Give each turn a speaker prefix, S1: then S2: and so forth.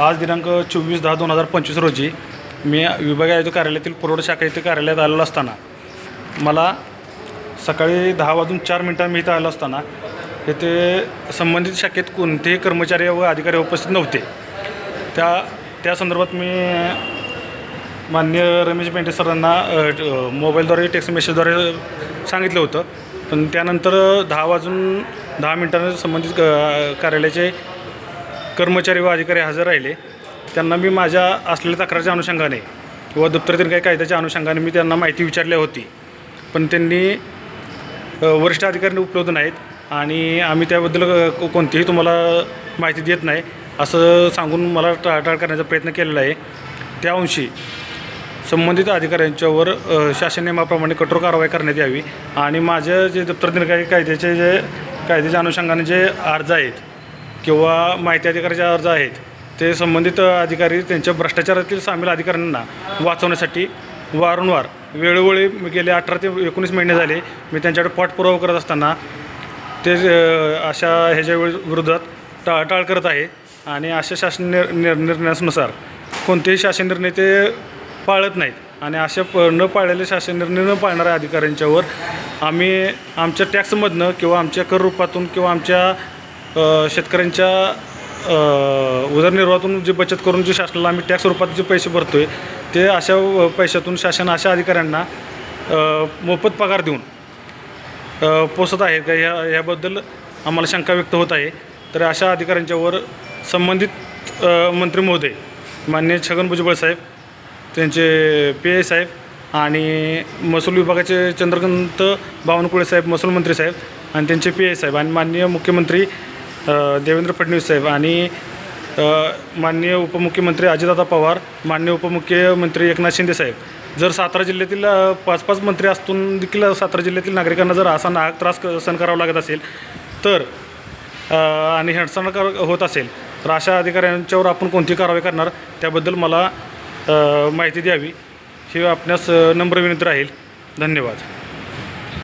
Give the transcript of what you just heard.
S1: आज दिनांक चोवीस दहा दोन हजार पंचवीस रोजी मी विभागीय आयुक्त कार्यालयातील पुरवठा शाखा येथे कार्यालयात आलेलो असताना मला सकाळी दहा वाजून चार मिनटां मी इथं आलो असताना येथे संबंधित शाखेत कोणतेही कर्मचारी व अधिकारी उपस्थित नव्हते. त्या त्या संदर्भात मी मान्य रमेश बेंटे सरांना मोबाईलद्वारे टेक्स्ट मेसेजद्वारे सांगितलं होतं. पण त्यानंतर दहा वाजून दहा मिनटानं संबंधित कार्यालयाचे कर्मचारी व अधिकारी हजर राहिले. त्यांना मी माझ्या असलेल्या तक्रारच्या अनुषंगाने व दप्तरातील काही कायद्याच्या अनुषंगाने मी त्यांना माहिती विचारली होती. पण त्यांनी वरिष्ठ अधिकारी उपलब्ध नाहीत आणि आम्ही त्याबद्दल कोणतीही तुम्हाला माहिती देत नाही असं सांगून मला टाळाटाळ करण्याचा प्रयत्न केलेला आहे. त्या अंशी संबंधित अधिकाऱ्यांच्यावर शासन नियमाप्रमाणे कठोर कारवाई करण्यात यावी आणि माझ्या जे दप्तर काही कायद्याचे जे कायद्याच्या अनुषंगाने जे अर्ज आहेत किंवा माहिती अधिकाराचे अर्ज आहेत ते संबंधित अधिकारी त्यांच्या भ्रष्टाचारातील सामील अधिकाऱ्यांना वाचवण्यासाठी वारंवार वेळोवेळी मी गेले अठरा ते एकोणीस महिने झाले मी त्यांच्याकडे पाठपुरावा करत असताना ते अशा ह्याच्या वेळी विरोधात टाळाटाळ करत आहे आणि अशा शासन निर निर निर्णयानुसार कोणतेही शासन निर्णय ते पाळत नाहीत आणि अशा प न पाळलेले शासन निर्णय न पाळणाऱ्या अधिकाऱ्यांच्यावर आम्ही आमच्या टॅक्समधनं किंवा आमच्या कर रूपातून किंवा आमच्या शेतकऱ्यांच्या उदरनिर्वाहातून जी बचत करून जी शासनाला आम्ही टॅक्स रूपात जे पैसे भरतो आहे ते अशा पैशातून शासन अशा अधिकाऱ्यांना मोफत पगार देऊन पोसत पोचत आहे. का ह्या ह्याबद्दल आम्हाला शंका व्यक्त होत आहे. तर अशा अधिकाऱ्यांच्यावर संबंधित मंत्री महोदय माननीय छगन भुजबळ साहेब त्यांचे पी आय साहेब आणि महसूल विभागाचे चंद्रकांत बावनकुळे साहेब महसूल मंत्री साहेब आणि त्यांचे पी आय साहेब आणि माननीय मुख्यमंत्री देवेंद्र फडणवीस साहेब आणि माननीय उपमुख्यमंत्री अजितदादा पवार माननीय उपमुख्यमंत्री एकनाथ शिंदे साहेब. जर सातारा जिल्ह्यातील पाच पाच मंत्री असून देखील सातारा जिल्ह्यातील नागरिकांना जर असा नाहक त्रास सहन करावा लागत असेल तर आणि हेडसण कर होत असेल तर अशा अधिकाऱ्यांच्यावर आपण कोणती कारवाई करणार? त्याबद्दल मला माहिती द्यावी. ही आपणास नम्र विनंती राहील. धन्यवाद.